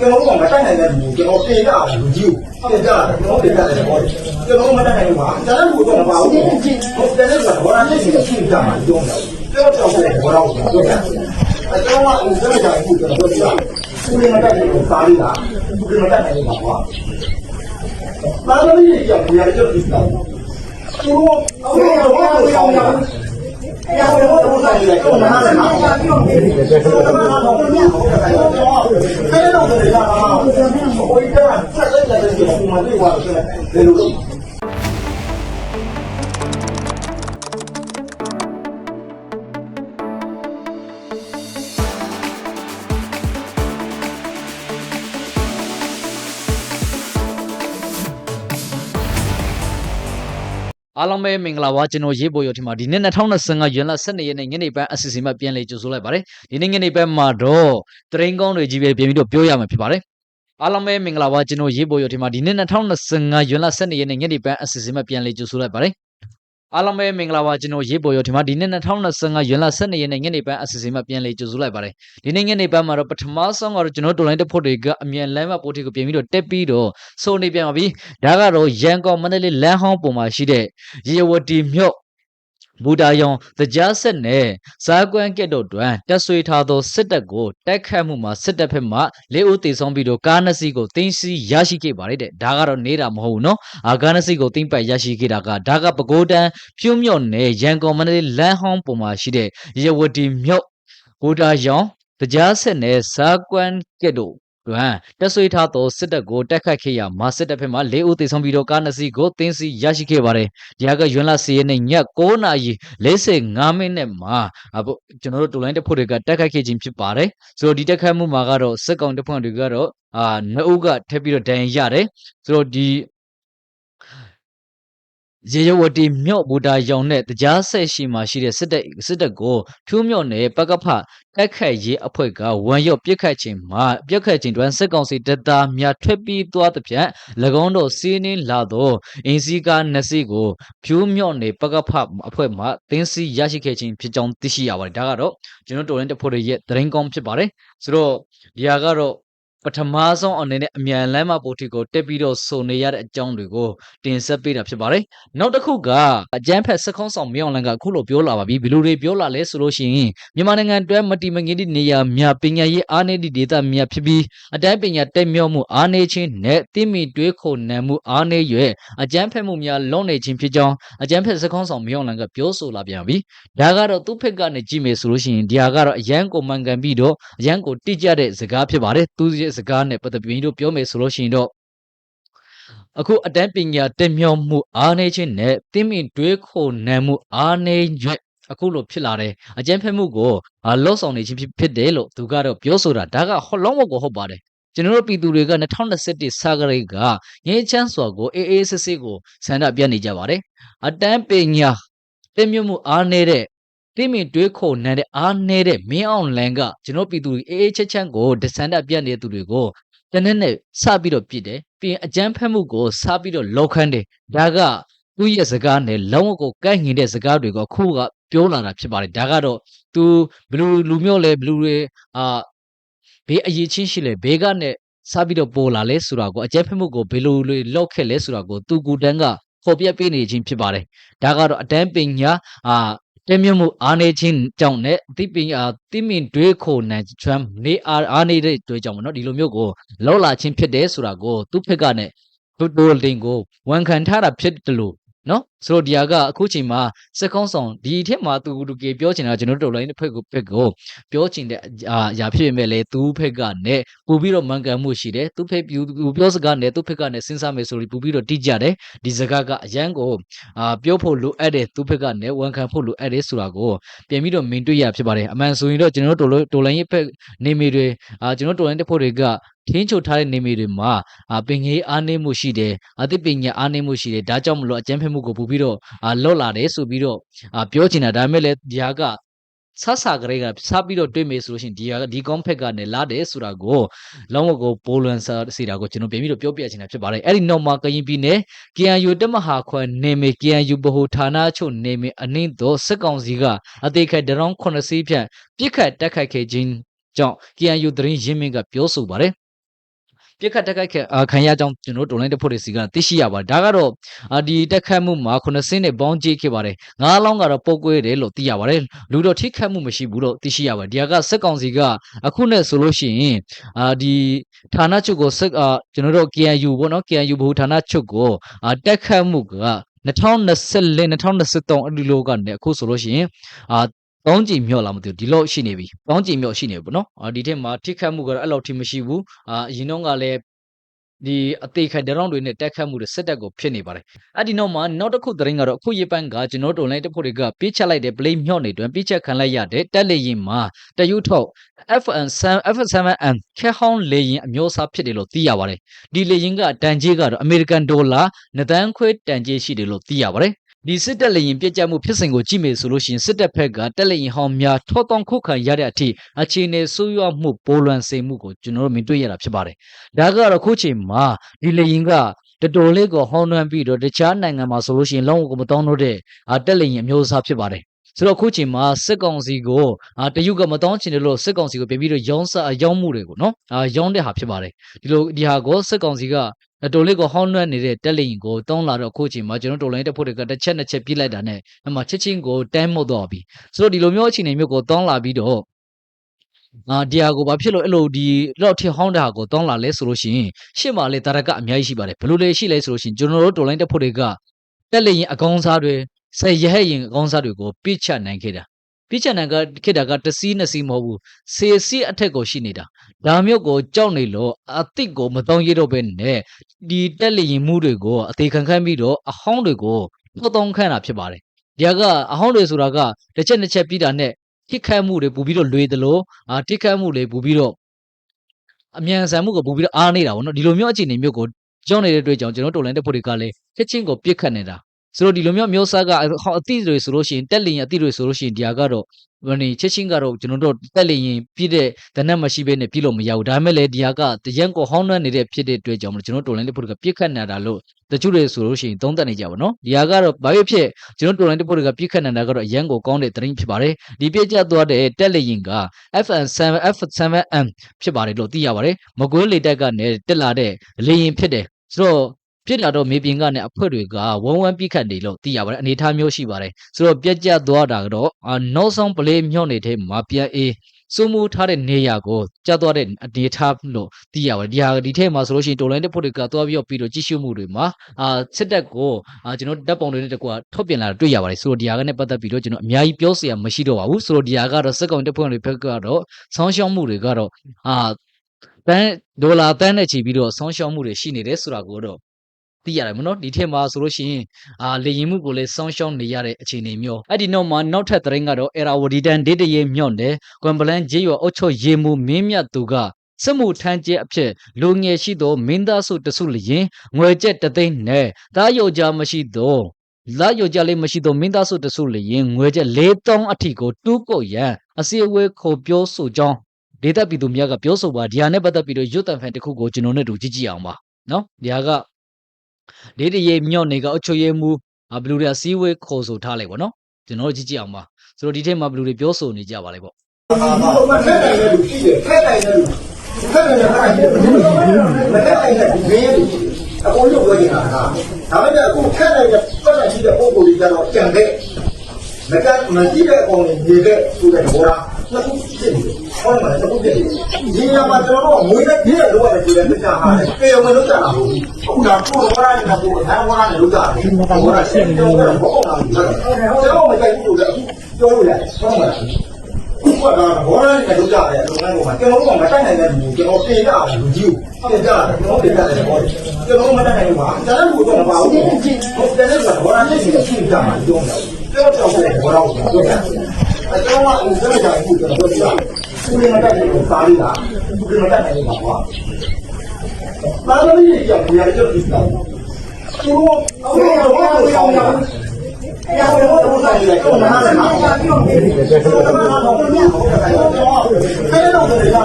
ကျွန်တော်တို့ကမတိုက်နိုင်တဲ့လူကျွန်တော်တင်ရတာလူကြီးကိုတင်ကြတာကျွန်တော်တင်ကြတယ်ပေါ့ကျွန်တော်မတိုက်နိုင်ဘူးပါကျွန်တော်တို့တော့မပါဘူးဟုတ်တယ်လေဘောရာနဲ့ရှိတယ်ရှိကြမှာကြောင်းတယ်ကျွန်တော်တော့ဘောရာကိုပြောတာအဲကျွန်တော်ကဦးစံကြအခုကျွန်တော်ပြောတာဦးလေးမတိုက်နိုင်ဘူးစားလေးလားဦးလေးမတိုက်နိုင်ဘူးကွာမာမလေးကြီးကဘယ်ရကြည့်တာသူတို့အခုတော့ဘာလို့ဆောင်းရလဲ အဲ့ဒါတော့ဘုရားကြီးကတော့မနာနဲ့နော်။ပြီးတော့နေတယ်။ဆိုတော့တော့တော့ဘုရားကို အဲ့တော့အဲ့တော့ဒီကမှာဘုရားကဆက်လက်တဲ့ဒီပုံမှန်လေးပါဆိုတယ်။ဒီလိုအားလုံးပဲမင်္ဂလာပါကျွန်တော်ရေးပေါ်ရထင်မှာဒီနေ့2025ရွန်လ12ရက်နေ့ညနေပိုင်းအစီအစဉ်မှာပြန်လည်ကြိုဆိုလိုက်ပါတယ်ဒီနေ့ညနေပိုင်းမှာတော့တရင်ကောင်းတွေကြီးပဲပြန်ပြီးတော့ပြောရမှာဖြစ်ပါတယ်အားလုံးပဲမင်္ဂလာပါကျွန်တော်ရေးပေါ်ရထင်မှာဒီနေ့2025ရွန်လ12ရက်နေ့ညနေပိုင်းအစီအစဉ်မှာပြန်လည်ကြိုဆိုလိုက်ပါတယ် အားလုံးပဲမင်္ဂလာပါကျွန်တော်ရေးပေါ်ရထင်မှာဒီနေ့2025ရွန်လ12ရက်နေ့ညနေပိုင်းအစီအစဉ်မှာပြန်လည်ကြိုဆိုလိုက်ပါတယ်ဒီနေ့ညနေပိုင်းမှာတော့ပထမဆုံးကတော့ကျွန်တော်တို့လိုင်းတစ်ဖို့တွေကအမြန်လမ်းမပို့တီကိုပြန်ပြီးတော့တက်ပြီးတော့စုံနေပြန်ပါပြီဒါကတော့ရန်ကုန်မန္တလေးလမ်းဟောင်းပေါ်မှာရှိတဲ့ရေဝတီမြို့ ဘူတာယုံတရားဆက်နဲ့ဇာကွမ်းကက်တို့တွင်တက်ဆွေထားသောစစ်တပ်ကိုတိုက်ခတ်မှုမှာစစ်တပ်ဘက်မှလေးဦးတေဆုံးပြီးတော့ကားနှစ်စီးကိုတင်းစီရရှိခဲ့ပါတယ်တဲ့ဒါကတော့နေတာမဟုတ်ဘူးနော်အာကားနှစ်စီးကိုတင်းပတ်ရရှိခဲ့တာကဒါကပဲခူးတန်းဖြူးမြို့နယ်ရန်ကုန်မန္တလေးလမ်းဟောင်းပေါ်မှာရှိတဲ့ရေဝတီမြို့ဘူတာယုံတရားဆက်နဲ့ဇာကွမ်းကက်တို့ တွင်တက်ဆွေထားသောစစ်တပ်ကိုတက်ခတ်ခဲ့ရမှာစစ်တပ်ဘက်မှလေးဦးတေဆုံးပြီးတော့ကားနှစ်စီးကိုတင်းစီရရှိခဲ့ပါတယ်ဒီကရွန်းလာစီရဲ့နဲ့ည9နာရီ45မိနစ်မှာအခုကျွန်တော်တို့တူလိုင်းတစ်ဖို့တွေကတက်ခတ်ခဲ့ခြင်းဖြစ်ပါတယ်ဆိုတော့ဒီတက်ခတ်မှုမှာကတော့စစ်ကောင်တပ်ဖွဲ့တွေကတော့အာနှစ်ဦးကထပ်ပြီးတော့ဒဏ်ရာရတယ်ဆိုတော့ဒီ ရေရဝတီမြော့ဘူတာရောင်နဲ့တရားဆက်ရှိမှရှိတဲ့စစ်တပ်စစ်တပ်ကိုဖြူးမြော့နယ်ပကဖတက်ခတ်ရေးအဖွဲ့ကဝန်ရော့ပြစ်ခတ်ခြင်းမှာပြစ်ခတ်ခြင်းတွင်စစ်ကောင်စီတပ်သားများထွက်ပြီးသွားသဖြင့်၎င်းတို့စီးနှင်းလာသောအင်းစီကားနှစ်စီးကိုဖြူးမြော့နယ်ပကဖအဖွဲ့မှတင်းစီရရှိခဲ့ခြင်းဖြစ်ကြောင်းသိရှိရပါတယ်ဒါကတော့ကျွန်တော်တော်ရင်တဖို့ရဲ့တရင်ကောင်းဖြစ်ပါတယ်ဆိုတော့ဒီဟာကတော့ ပထမဆုံးအနေနဲ့အမြန်လမ်းမပိုတီကိုတက်ပြီးတော့စုံနေရတဲ့အကြောင်းတွေကိုတင်ဆက်ပေးတာဖြစ်ပါတယ်။နောက်တစ်ခုကအကျန်းဖက်စကုံးဆောင်မြောင်လန်ကအခုလိုပြောလာပါပြီဘယ်လိုတွေပြောလာလဲဆိုလို့ရှိရင်မြန်မာနိုင်ငံအတွင်းမတိမငင်းသည့်နေရာများပညာရေးအားနည်းသည့်ဒေသများဖြစ်ပြီးအတိုင်းပညာတက်မြောက်မှုအားနည်းခြင်းနဲ့တိမိတွေးခုန်နံမှုအားနည်း၍အကျန်းဖက်မှုများလုံးနေခြင်းဖြစ်ကြောင်းအကျန်းဖက်စကုံးဆောင်မြောင်လန်ကပြောဆိုလာပြန်ပြီ။ဒါကတော့သူ့ဖက်ကနေကြည့်မယ်ဆိုလို့ရှိရင်ဒီဟာကတော့အရန်ကိုမှန်ကန်ပြီးတော့အရန်ကိုတိကျတဲ့စကားဖြစ်ပါတယ်။သူရဲ့စကားနဲ့ပတ်သက်ပြီးတို့ပြောမယ်ဆိုလို့ရှိရင်တော့အခုအတန်းပညာတက်မြောက်မှုအားနည်းခြင်းနဲ့တင်းမြင့်တွေးခိုနံမှုအားနည်းရွက်အခုလိုဖြစ်လာတယ်အကြမ်းဖက်မှုကိုအာလော့ဆောင်နေခြင်းဖြစ်ဖြစ်တယ်လို့သူကတော့ပြောဆိုတာဒါကဟောလုံးဝကိုဟုတ်ပါတယ်ကျွန်တော်တို့ပြည်သူတွေက2021စာကလေးကငင်းချမ်းစွာကိုအေးအေးဆေးဆေးကိုဆန္ဒပြနေကြပါတယ်အတန်းပညာတက်မြောက်မှုအားနည်းတဲ့ တင်းမြင့်တွေးခိုနံတဲ့အားနည်းတဲ့မင်းအောင်လန်ကကျွန်တော်ပြည်သူတွေအေးအေးချက်ချမ်းကိုဒဆန္ဒပြနေတဲ့သူတွေကိုတနက်နဲ့စပြီးတော့ပြစ်တယ်ပြီးရင်အကြမ်းဖက်မှုကိုစပြီးတော့လောက်ခန်းတယ်ဒါကသူ့ရဲ့စကားနဲ့လုံးဝကိုကိုက်ငင်တဲ့စကားတွေကိုအခုကပြောလာတာဖြစ်ပါတယ်ဒါကတော့ तू ဘလူလူမျိုးလဲဘလူတွေအာဘေးအရေးချင်းရှိလဲဘေးကနဲ့စပြီးတော့ပေါ်လာလဲဆိုတာကိုအကြမ်းဖက်မှုကိုဘယ်လိုလေလောက်ခဲ့လဲဆိုတာကိုသူကူတန်းကခေါ်ပြပေးနေခြင်းဖြစ်ပါတယ်ဒါကတော့အတန်းပညာအာ တဲမြတ်မှုအားနေခြင်းကြောင့်နဲ့အသိပညာသိမြင်တွေးခိုနံချမ်းနေအားအားနေတဲ့တွေးကြောင့်မနော်ဒီလိုမျိုးကိုလောက်လာခြင်းဖြစ်တယ်ဆိုတာကိုသူ့ဖက်ကနဲ့တူတူလင်ကိုဝန်ခံထားတာဖြစ်တယ်လို့နော် ဆိုတော့ဒီဟာကအခုချိန်မှာစက်ကုန်းဆောင်ဒီအထက်မှာသူတူကေပြောချင်တာကျွန်တော်တို့တော်လိုင်းတစ်ဖက်ကိုဖက်ကိုပြောချင်တဲ့အာအရာဖြစ်ပေမဲ့လေသူ့ဖက်ကနဲ့ပူပြီးတော့မှန်ကန်မှုရှိတယ်သူ့ဖက်ပြူပြောစကားနဲ့သူ့ဖက်ကနဲ့စဉ်းစားမယ်ဆိုပြီးပူပြီးတော့တိကျတယ်ဒီစကားကအရန်ကိုအာပြောဖို့လိုအပ်တယ်သူ့ဖက်ကနဲ့ဝန်ခံဖို့လိုအပ်တယ်ဆိုတာကိုပြန်ပြီးတော့မင်တွေ့ရဖြစ်ပါတယ်အမှန်ဆိုရင်တော့ကျွန်တော်တို့တော်လိုင်းရဲ့ဖက်နေမီတွေအာကျွန်တော်တော်လိုင်းတစ်ဖို့တွေကထင်းချုပ်ထားတဲ့နေမီတွေမှာအာပင်ကြီးအားနည်းမှုရှိတယ်အသိပညာအားနည်းမှုရှိတယ်ဒါကြောင့်မလို့အကျန်းဖက်မှုကိုပူပြီးတော့အာလော့လာတယ်ဆိုပြီးတော့အာပြောချင်တာဒါပေမဲ့လည်းဒီဟာကဆဆာကလေးကစပြီးတော့တွေ့မေးဆိုလို့ရှိရင်ဒီဟာကဒီကွန်ဖက်ကနေလာတယ်ဆိုတာကိုလုံးဝကိုပိုလွန်ဆာစီတာကိုကျွန်တော်ပြန်ပြီးတော့ပြောပြချင်တာဖြစ်ပါတယ်အဲ့ဒီနောက်မှာကရင်ပြည်နယ် KNU တက်မဟာခွန်နေမေ KNU ဗဟိုဌာနချုပ်နေမေအနှင်းတော်စစ်ကောင်စီကအသေးခက်ဒရောင်း9စီးဖြန့်ပြစ်ခတ်တက်ခတ်ခဲ့ခြင်းကြောင့် KNU သတင်းရင်းမြစ်ကပြောဆိုပါတယ် ပြစ်ခတ်တက်ခိုက်ခံအာခံရကြောင်းကျွန်တော်တို့တော်လိုင်းတက်ဖို့တွေစီကသိရှိရပါတယ်ဒါကတော့အာဒီတက်ခတ်မှုမှာခုနှစ်စင်းနဲ့ပေါင်းကြည့်ခဲ့ပါတယ်ငါးလောင်းကတော့ပုတ်ကွေးတယ်လို့သိရပါတယ်လူတော့ထိခတ်မှုမရှိဘူးလို့သိရှိရပါတယ်ဒီဟာကစက်ကောင်စီကအခုနဲ့ဆိုလို့ရှိရင်အာဒီဌာနချုပ်ကိုစက်အာကျွန်တော်တို့ KNU ပေါ့နော် KNU ဘူဌာနချုပ်ကိုအာတက်ခတ်မှုက2024 2023အဒီလိုကနေအခုဆိုလို့ရှိရင်အာ တောင်းကြည်မြော့လာမသိဘူးဒီလောက်ရှိနေပြီတောင်းကြည်မြော့ရှိနေပြီပေါ့နော်အာဒီထက်မှာထိခတ်မှုကတော့အဲ့လောက်ထိမရှိဘူးအာအရင်တော့ကလည်းဒီအသေးခံဒရောင်းတွေနဲ့တက်ခတ်မှုတွေစစ်တပ်ကိုဖြစ်နေပါတယ်အဲ့ဒီနောက်မှာနောက်တစ်ခုသတင်းကတော့အခုရေပန်းကကျွန်တော်တို့ online တက်ဖို့တွေကပြေးချက်လိုက်တဲ့ play မြော့နေတွင်ပြေးချက်ခံလိုက်ရတဲ့တက်လေရင်မှာတယူထောက် FN7 F7M ခဲဟောင်းလေရင်အမျိုးအစားဖြစ်တယ်လို့သိရပါတယ်ဒီလေရင်ကတန်ကြီးကတော့ American Dollar နှစ်သန်းခွဲတန်ကြီးရှိတယ်လို့သိရပါတယ် ဒီစစ်တပ်လေရင်ပြက်ကြမှုဖြစ်စဉ်ကိုကြည့်မယ်ဆိုလို့ရှိရင်စစ်တပ်ဖက်ကတက်လေရင်ဟောင်းများထောတောင်ခုခံရတဲ့အထိအခြေအနေဆိုးရွားမှုပိုလွန်စေမှုကိုကျွန်တော်တို့မြင်တွေ့ရတာဖြစ်ပါတယ်။ဒါကတော့ခုချိန်မှာဒီလေရင်ကတော်တော်လေးကိုဟောင်းနှွမ်းပြီးတော့တခြားနိုင်ငံမှာဆိုလို့ရှိရင်လုံးဝကိုမတောင်းလို့တဲ့အာတက်လေရင်အမျိုးအစားဖြစ်ပါတယ်။ ဆိုတော့ခုချိန်မှာစစ်ကောင်စီကိုအာတရုတ်ကမတောင်းချင်တယ်လို့စစ်ကောင်စီကိုပြန်ပြီးတော့ရောင်းစားရောင်းမှုတွေကိုနော်အာရောင်းတဲ့ဟာဖြစ်ပါတယ်ဒီလိုဒီဟာကိုစစ်ကောင်စီကတော်လေးကိုဟောင်းနှွမ်းနေတဲ့တက်လင်ကိုတောင်းလာတော့အခုချိန်မှာကျွန်တော်တော်လိုင်းတက်ဖို့တွေကတစ်ချက်နှစ်ချက်ပြစ်လိုက်တာနဲ့အမှချက်ချင်းကိုတန်းမုတ်တော့ပြီဆိုတော့ဒီလိုမျိုးအခြေအနေမျိုးကိုတောင်းလာပြီးတော့အာဒီဟာကိုဘာဖြစ်လို့အဲ့လိုဒီလောက်ထိဟောင်းတဲ့ဟာကိုတောင်းလာလဲဆိုလို့ရှိရင်ရှေ့မှာလေတာရကအများကြီးရှိပါတယ်ဘယ်လိုလဲရှိလဲဆိုလို့ရှိရင်ကျွန်တော်တို့တော်လိုင်းတက်ဖို့တွေကတက်လင်ရင်အကောင်းစားတွေ ဆယ်ရဟရင်အကောင်းစားတွေကိုပြစ်ချနိုင်ခဲ့တာပြစ်ချနိုင်ကခေတ္တကတစီးနှစ်စီးမဟုတ်ဘူးစေစီအထက်ကိုရှိနေတာဒါမျိုးကိုကြောက်နေလို့အတိတ်ကိုမတောင်းရတော့ဘဲနဲ့ဒီတက်လျင်မှုတွေကိုအသေးခံခန့်ပြီးတော့အဟောင်းတွေကိုထောက်တောင်းခန့်တာဖြစ်ပါတယ်ဒီကအဟောင်းတွေဆိုတာကတစ်ချက်နှစ်ချက်ပြီးတာနဲ့ထိခိုက်မှုတွေပူပြီးတော့လွေတယ်လို့အာထိခိုက်မှုတွေပူပြီးတော့အမြန်ဆန်မှုကိုပူပြီးတော့အားနေတာပေါ့နော်ဒီလိုမျိုးအခြေအနေမျိုးကိုကြောက်နေတဲ့အတွက်ကြောင့်ကျွန်တော်တော်လိုင်းတဲ့ဖို့တွေကလည်းချက်ချင်းကိုပြစ်ခတ်နေတာ ဆိုတော့ဒီလိုမျိုးမျိုးစားကအအတိတွေဆိုလို့ရှိရင်တက်လျင်အတိတွေဆိုလို့ရှိရင်ဒီဟာကတော့ဘယ်နည်းချက်ချင်းကတော့ကျွန်တော်တို့တက်လျင်ပြည့်တဲ့တနက်မရှိဘဲနဲ့ပြည့်လို့မရဘူးဒါပေမဲ့လည်းဒီဟာကတရန်ကိုဟောင်းနှံ့နေတဲ့ဖြစ်တဲ့အတွက်ကြောင့်မလို့ကျွန်တော်တော်လိုင်းတဲ့ဖို့တွေကပြစ်ခတ်နေတာလို့တချို့တွေဆိုလို့ရှိရင်သုံးသပ်နေကြပါတော့ဒီဟာကတော့ဘာဖြစ်ဖြစ်ကျွန်တော်တော်လိုင်းတဲ့ဖို့တွေကပြစ်ခတ်နေတာကတော့အရန်ကိုကောင်းတဲ့သတင်းဖြစ်ပါတယ်ဒီပြည့်ကျသွားတဲ့တက်လျင်က FN7 F7M ဖြစ်ပါတယ်လို့သိရပါတယ်မကွေးလေတက်ကနေတက်လာတဲ့လေရင်ဖြစ်တယ်ဆိုတော့ ဖြစ်လာတော့မေပြင်ကနေအဖွဲ့တွေကဝန်းဝန်းပြိခတ်နေလို့သိရပါတယ်အနေထားမျိုးရှိပါတယ်ဆိုတော့ပြက်ကျသွားတာကတော့နောက်ဆုံးပလေးမြော့နေတဲ့မှာပြန်အေးစုမှုထားတဲ့နေရာကိုကျသွားတဲ့အနေထားလို့သိရပါတယ်ဒီဟာဒီထဲမှာဆိုလို့ရှိရင်တိုလိုင်းတဲ့ဖို့တွေကသွားပြီးတော့ပြီးတော့ကြည့်ရှုမှုတွေမှာအာစစ်တပ်ကိုအာကျွန်တော်တပ်ပုံတွေနဲ့တကွာထုတ်ပြင်လာတာတွေ့ရပါတယ်ဆိုတော့ဒီဟာကနဲ့ပတ်သက်ပြီးတော့ကျွန်တော်အများကြီးပြောစရာမရှိတော့ပါဘူးဆိုတော့ဒီဟာကတော့စက်ကောင်တပ်ဖွဲ့တွေဘက်ကတော့ဆောင်းရှောင်းမှုတွေကတော့အာတန်းဒေါ်လာတန်းနဲ့ချီပြီးတော့ဆောင်းရှောင်းမှုတွေရှိနေတယ်ဆိုတာကိုတော့ သိရတယ်မနော်ဒီထက်မှာဆိုလို့ရှိရင်အာလေရင်မှုကိုလည်းစောင်းရှောင်းနေရတဲ့အခြေအနေမျိုးအဲ့ဒီနောက်မှာနောက်ထပ်သတင်းကတော့အေရာဝဒီတန်ဒေတရေမြော့နယ်ကွမ်ပလန်ဂျေးရွာအုတ်ချောရေမှုမင်းမြတ်သူကစမှုထမ်းကျဲအဖြစ်လူငယ်ရှိသောမင်းသားစုတစုလျင်ငွေကျက်တသိန်းနဲ့တားယောက်ျားမရှိသောလာယောက်ျားလေးမရှိသောမင်းသားစုတစုလျင်ငွေကျက်၄တောင်းအထိကိုတူးကုတ်ရန်အစီအဝေးခေါ်ပြောဆိုကြောင်းဒေတာပြည်သူများကပြောဆိုပါဒီဟာနဲ့ပတ်သက်ပြီးတော့ရွတ်တန်ဖန်တစ်ခုကိုကျွန်တော်နဲ့တူကြည့်ကြည့်အောင်ပါနော်ဒီဟာက ဒေတရေမြော့နေကအချုပ်ရဲမှုဘလူတွေစီးဝေးခေါ်ဆိုထားလိုက်ပေါ့နော်ကျွန်တော်တို့ကြည့်ကြည့်အောင်ပါဆိုတော့ဒီထဲမှာဘလူတွေပြောဆိုနေကြပါလေပေါ့အာမဟုတ်မထက်နိုင်တဲ့လူရှိတယ်ထက်နိုင်တဲ့လူထက်နိုင်တဲ့အားကြီးမထက်နိုင်တဲ့ဘင်းတွေအကုန်လုံးပြောနေတာကဒါပေမဲ့အခုထက်နိုင်တဲ့ပတ်သက်ရှိတဲ့ပုံကိုယ်ကြီးကတော့ကြံတဲ့မကမကြည့်တဲ့အကောင်ကြီးနေတဲ့ဆိုတဲ့ဘောရာ နှစ်ခုဖြစ်နေတယ်ဟောမှာတစ်ခုဖြစ်နေတယ်ဒီနေရာမှာကျွန်တော်တို့ငွေနဲ့ပြည့်ရတော့တယ်ဆိုတဲ့တရားဟာလေပေဝင်လို့ကြာတာဟုတ်အခုဒါကိုဘောရာနဲ့ကိုအဟံဘောရာနဲ့လို့ကြာတယ်ဘောရာရှင်းတော့ဘောအောင်လာတယ်ကျွန်တော်မကြိုက်ဘူးလို့အခုပြောလို့ရတယ်ဟုတ်မှာဘုရားကဘောရနဲ့လုပ်ကြတယ်လုပ်ငန်းပေါ်မှာကျွန်တော်တို့ကမတိုက်နိုင်တဲ့လူကျွန်တော်ပြင်ရတယ်လူကြီးကိုပြင်ရတယ်ကျွန်တော်ပြင်ရတယ်ဘောကျွန်တော်မတိုက်နိုင်ဘူးပါကျွန်တော်ကတော့မပါဘူးဟုတ်တယ်လေဘောရနဲ့ပြင်ပြင်ကြမှာပြောတယ်ပြောတော့ဘောဘောရကိုပြောတယ် အဲကျွန်တော်ကဦးစံကြဘူးကျွန်တော်ပြောတယ်ဦးလေးမတိုက်နိုင်ဘူးစားလိလားဦးလေးမတိုက်နိုင်ဘူးပါကွာမာနကြီးကြောင့်ဘုရားကြောင့်ပြင်တာသူတို့အခုတော့ဘောရဆောင်ရအဲ့ဒါတော့ဘုရားကြီးကတော့နားလည်မှာပြီးတော့နေတယ်ဆိုတော့ဘာလို့လဲအဲ့တော့ဒီက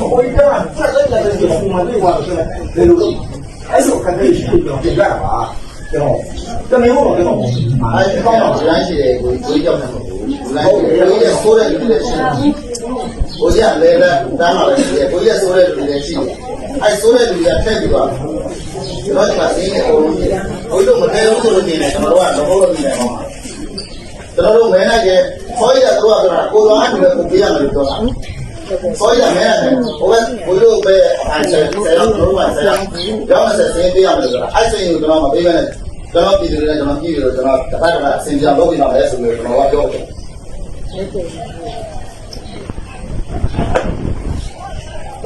ဘုရားဆက်လက်တဲ့ဒီပုံမှန်လေးကဆိုတယ်လေလို့အဲ့လိုခံနေရှိလို့ပြင်ကြတာပါကျွန်တော်တမင်လို့ကျွန်တော်အဲဒီကောင်းတော့ရမ်းရှိတယ်ကိုကိုကြောက်နေ မှာကိုလိုက်ကိုရဆိုးတဲ့လူတွေရှိတယ်ကိုကြီးကလည်းတန်းလာတယ်ကိုကြီးဆိုးတဲ့လူတွေရှိတယ်အဲအဲဆိုတဲ့လူကထည့်ပြီးတော့ကျွန်တော်ဒီမှာစင်းနေအောင်လို့ဘုရားမတဲဘူးဆိုလို့နေတယ်ကျွန်တော်တို့ကတော့လို့နေတယ်ဟောကျွန်တော်တို့မဲနိုင်ကျခေါ်ရတော့ကတော့ကိုတော်အားနဲ့ကိုပြရမယ်လို့ပြောတာခေါ်ရမဲနိုင်ဟိုကဘုရားပဲအဲဆယ်ဆယ်တော့တို့ကဆယ်ရောင်းဆက်စင်းပြရမယ်လို့ဆိုတာအဲဆိုရင်ကျွန်တော်မပေးဘဲနဲ့ကျွန်တော်ပြည်သူတွေကျွန်တော်ပြည်ပြီးတော့ကျွန်တော်တစ်ပတ်တစ်ပတ်အစင်ပြလုပ်ပြီးတော့လဲဆိုလို့ကျွန်တော်ကပြောတယ် ဘယ်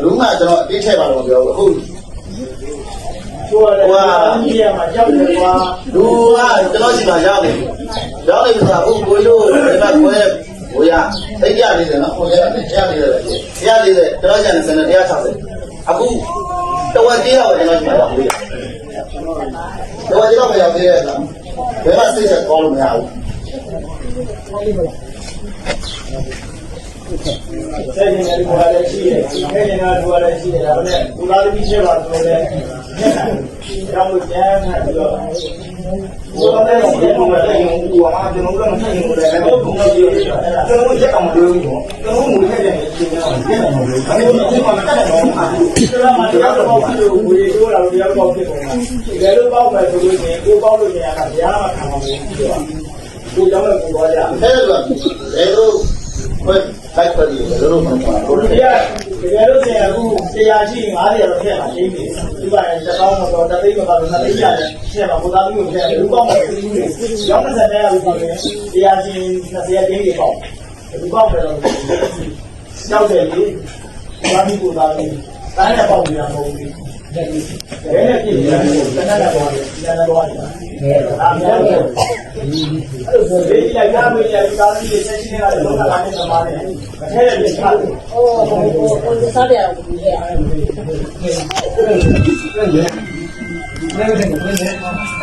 လိုမှကျွန်တော်အသေးထည့်ပါတော့ပြောအခုဟိုကဒီရမှာကြောက်တယ်ကွာလူကကျွန်တော်စီမှာရောက်နေရောက်နေပြီဆိုတာအခုကိုလို့ဒီမှာကိုရဲ့ဟိုရသိကြနေတယ်နော်ကိုရဲ့တရားနေတယ်တရားနေတယ်တရားကြံစနေတရား60အခုတဝက်သေးတော့ကျွန်တော်စီမှာရောက်ပြီတဝက်သေးတော့မရောက်သေးတဲ့အခါဘယ်မှာစိတ်ဆက်ကောင်းလို့မရဘူး ဆက်နေတယ်ဒီကွာလည်းရှိတယ်ခဲနေတာဒီကွာလည်းရှိတယ်ဒါပေမဲ့ဘူလာသမီးချက်ပါဆိုတော့ညက်တာကြောက်လို့ကျန်းတာပြီးတော့ဘုရားတဲ့ဒီလိုမှလည်းဟိုဟာကျွန်တော်တို့ကမဆိုင်ဘူးလေတော့ဘုရားကြီးကျွန်တော်ရက်အောင်ပြောပြီးတော့ကျွန်တော်ငွေထည့်တယ်ရှင်းတော့ရက်အောင်ပြောဒါပေမဲ့ဒီမှာမတက်တော့ဘူးကျွန်တော်မှတရားတော်ဖြစ်လို့ငွေတိုးလာလို့တရားတော်ဖြစ်ကုန်တာဒီလိုပေါ့ပဲဆိုလို့ရှိရင်ကိုပေါ့လို့နေရာကဘုရားမှာခံပါမယ်ပြီးတော့ ကိုကြောင့်လည်းကိုသွားကြအဲ့ဒါကလေတို့ဘယ်တိုက်ပါလိမ့်လို့လို့မှမဟုတ်ဘူးဒီကတကယ်လို့ဆရာအခုတရားရှိ90တော့ထည့်ပါလိမ့်မယ်ဒီပါရင်တစ်ပေါင်းတော့တသိန်းတော့နှစ်သိန်းရတယ်ဆရာကဘုရားမျိုးထည့်လူပေါင်းမယ်ဒီလိုရောင်းတဲ့တဲ့လူပေါင်းတယ်တရားရှိ20တင်းတွေပေါ့လူပေါင်းတယ်တော့ကြောက်တယ်လေဘာမှကိုသားလေးတိုင်းနဲ့ပေါက်နေတာမဟုတ်ဘူး။ အဲ့ဒီကတနက်ကတော့တနက်တော့အဲ့ဒါအဲ့ဒါဆိုဒီလိုရမယ်ရတာဒီဆက်ရှိနေတာလောကကနေသမားတယ်မထဲရပြန်ပါအိုးဟိုဟိုဟိုစားတယ်အောင်ဒီလေစ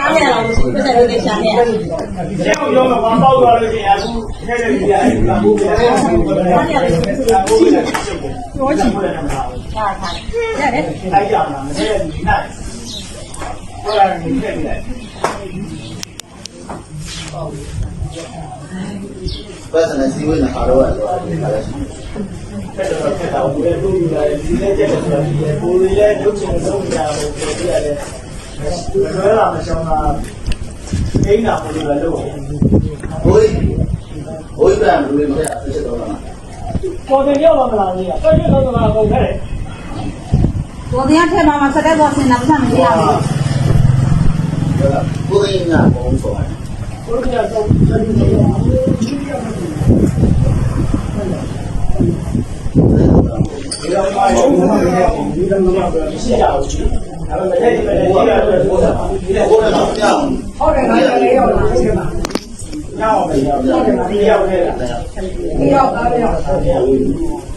ားရအောင်ပြဿနာတွေရှာနေရတယ်။ကျောင်းရောမှာပေါက်သွားလို့ရှိရင်အခုထဲထဲကြီးရတယ်။ဘာလို့လဲ။ဘာလို့လဲ။ဘာလို့လဲ။ ထားထားရတယ်လိုက်ကြမှာမနေ့ကညီနိုင်ကိုယ်ကညီနေတယ်ပတ်စံစီဝင်လာတော့ရတယ်အဲ့တော့ခက်တာဘူးလေတို့ယူလာဒီလက်ချက်ဆိုတာဒီကိုယ်ရဲ့ဒုက္ခဆုံးတာကိုပြောပြရတယ်။ဒီလိုလာမရှောင်းတာအိမ်နာပေါ်လာလို့ဘိုးဘိုးပြန်လူတွေမရဆက်တော့လား။ပေါ်တယ်ရောက်လာမလားကြီး။တော်ရတော့လာကုန်ခဲ့တယ်။ 我等下开妈马车带不上你样子的不能赢啊我无不能赢啊我无所谓不能赢啊我无所谓不能赢啊我无所谓不能赢啊不能赢啊不能赢啊不能赢啊不能赢啊不能赢啊不能赢啊不能赢啊不不能要不能要，要不能不不不不不不不不不不不不不不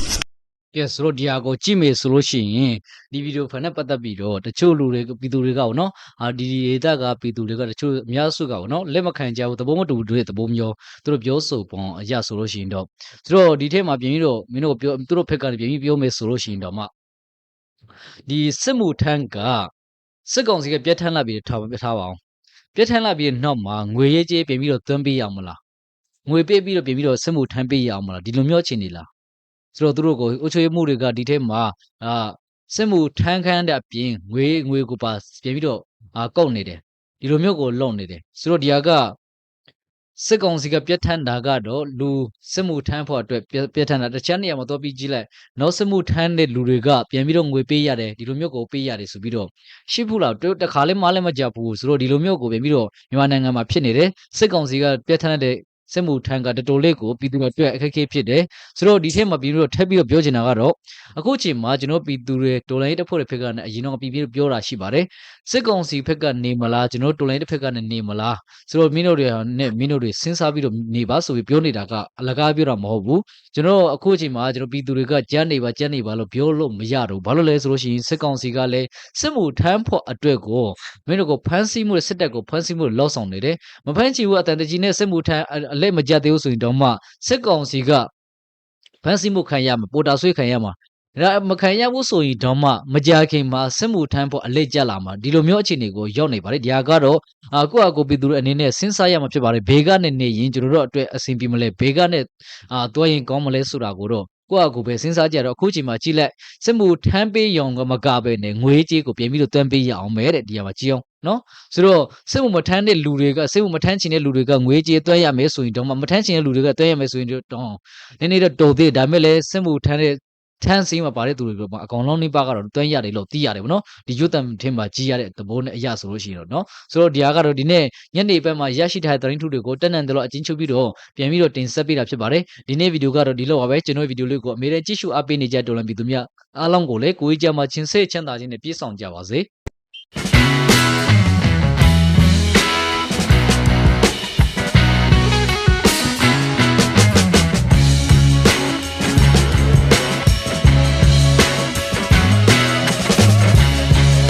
ကဲဆိုတော့ဒီဟာကိုကြည့်မယ်ဆိုလို့ရှိရင်ဒီဗီဒီယိုဖန်နဲ့ပတ်သက်ပြီးတော့တချို့လူတွေပြည်သူတွေကပေါ့နော်အာဒီဒီဒေတာကပြည်သူတွေကတချို့အများစုကပေါ့နော်လက်မခံကြဘူးသဘောမတူဘူးတဲ့သဘောမျိုးသူတို့ပြောဆိုပုံအရာဆိုလို့ရှိရင်တော့သူတို့ဒီထဲမှာပြင်ပြီးတော့မင်းတို့ပြောသူတို့ဖက်ကနေပြင်ပြီးပြောမယ်ဆိုလို့ရှိရင်တော့မှဒီစစ်မှုထမ်းကစစ်ကောင်စီကပြတ်ထန်းလာပြီးထားပြထားပါအောင်ပြတ်ထန်းလာပြီးနောက်မှာငွေရေးကြေးပြင်ပြီးတော့သွင်းပေးရအောင်မလားငွေပေးပြီးတော့ပြင်ပြီးတော့စစ်မှုထမ်းပေးရအောင်မလားဒီလိုမျိုးအခြေအနေလား ဆိုတော့သူတို့ကိုအုတ်ချွေးမှုတွေကဒီထဲမှာအာစစ်မှုထမ်းခန်းတဲ့အပြင်ငွေငွေကိုပါပြင်ပြီးတော့အာကောက်နေတယ်ဒီလိုမျိုးကိုလုံနေတယ်ဆိုတော့ဒီဟာကစစ်ကောင်စီကပြတ်ထန်းတာကတော့လူစစ်မှုထမ်းဖို့အတွက်ပြတ်ပြတ်ထန်းတာတခြားနေရာမှာတော့ပြီးကြည့်လိုက်နောက်စစ်မှုထမ်းတဲ့လူတွေကပြန်ပြီးတော့ငွေပေးရတယ်ဒီလိုမျိုးကိုပေးရတယ်ဆိုပြီးတော့ရှိဘူးလားတခါလေးမလည်းမကြဘူးဆိုတော့ဒီလိုမျိုးကိုပြန်ပြီးတော့မြန်မာနိုင်ငံမှာဖြစ်နေတယ်စစ်ကောင်စီကပြတ်ထန်းတဲ့ စစ်မှုထမ်းကတော်တော်လေးကိုပြည်သူတွေအတွက်အခက်အခဲဖြစ်တယ်ဆိုတော့ဒီထက်မှာပြီးတော့ထပ်ပြီးတော့ပြောချင်တာကတော့အခုချိန်မှာကျွန်တော်ပြည်သူတွေတော်လိုင်းတစ်ဖွဲ့တစ်ဖက်ကနေအရင်တော့ပြည်ပြီးပြောတာရှိပါတယ်စစ်ကောင်စီဘက်ကနေမလားကျွန်တော်တော်လိုင်းတစ်ဖက်ကနေနေမလားဆိုတော့မင်းတို့တွေနဲ့မင်းတို့တွေစဉ်းစားပြီးတော့နေပါဆိုပြီးပြောနေတာကအလကားပြောတာမဟုတ်ဘူးကျွန်တော်အခုချိန်မှာကျွန်တော်ပြည်သူတွေကကြမ်းနေပါကြမ်းနေပါလို့ပြောလို့မရတော့ဘာလို့လဲဆိုလို့ရှိရင်စစ်ကောင်စီကလည်းစစ်မှုထမ်းဖို့အတွက်ကိုမင်းတို့ကိုဖမ်းဆီးမှုစစ်တပ်ကိုဖမ်းဆီးမှုလောက်ဆောင်နေတယ်မဖမ်းချင်ဘူးအတန်တကြီးနဲ့စစ်မှုထမ်းအလက်မကြသေးဘူးဆိုရင်တော့မှစစ်ကောင်စီကဖန်ဆီးမှုခံရမှာပိုတာဆွေးခံရမှာဒါမခံရဘူးဆိုရင်တော့မှမကြခင်မှာစစ်မှုထမ်းဖို့အလက်ကျလာမှာဒီလိုမျိုးအခြေအနေကိုရောက်နေပါတယ်ဒီဟာကတော့အာကိုယ့်အကိုပြည်သူတွေအနေနဲ့စဉ်းစားရမှာဖြစ်ပါတယ်ဘေးကနေနေရင်ကျွန်တော်တို့အတွက်အဆင်ပြေမလဲဘေးကနေအာတွားရင်ကောင်းမလဲဆိုတာကိုတော့ကိုယ့်အကိုပဲစဉ်းစားကြတော့အခုချိန်မှာကြည့်လိုက်စစ်မှုထမ်းပေးရုံကမကပဲနဲ့ငွေကြေးကိုပြင်ပြီးတော့တွန်းပေးရအောင်ပဲတဲ့ဒီဟာမှာကြည့်အောင် နော်ဆိုတော့စစ်မှုမထမ်းတဲ့လူတွေကစစ်မှုမထမ်းချင်တဲ့လူတွေကငွေကြေးတွန်းရမယ်ဆိုရင်တော့မှမထမ်းချင်တဲ့လူတွေကတွန်းရမယ်ဆိုရင်တော့နည်းနည်းတော့တော်သေးဒါပေမဲ့လည်းစစ်မှုထမ်းတဲ့ထန်းစင်းမှာပါတဲ့သူတွေကတော့အကောင်လုံးနှိပါကတော့တွန်းရတယ်လို့သိရတယ်ဗောနော်ဒီရွတ်တံထင်းမှာကြီးရတဲ့သဘောနဲ့အရာဆိုလို့ရှိရင်တော့နော်ဆိုတော့ဒီဟာကတော့ဒီနေ့ညနေဘက်မှာရရှိထားတဲ့သတင်းထုတွေကိုတက်နန်တယ်လို့အချင်းချုပ်ပြီးတော့ပြန်ပြီးတော့တင်ဆက်ပေးတာဖြစ်ပါတယ်ဒီနေ့ဗီဒီယိုကတော့ဒီလောက်ပါပဲကျွန်တော်ဗီဒီယိုလေးကိုအမေရိကြည့်ရှုအားပေးနေကြတော်လန်ပြည်သူများအားလုံးကိုလည်းကိုကြီးကြမှာချင်းစေ့ချမ်းသာခြင်းနဲ့ပြည့်စုံကြပါစေ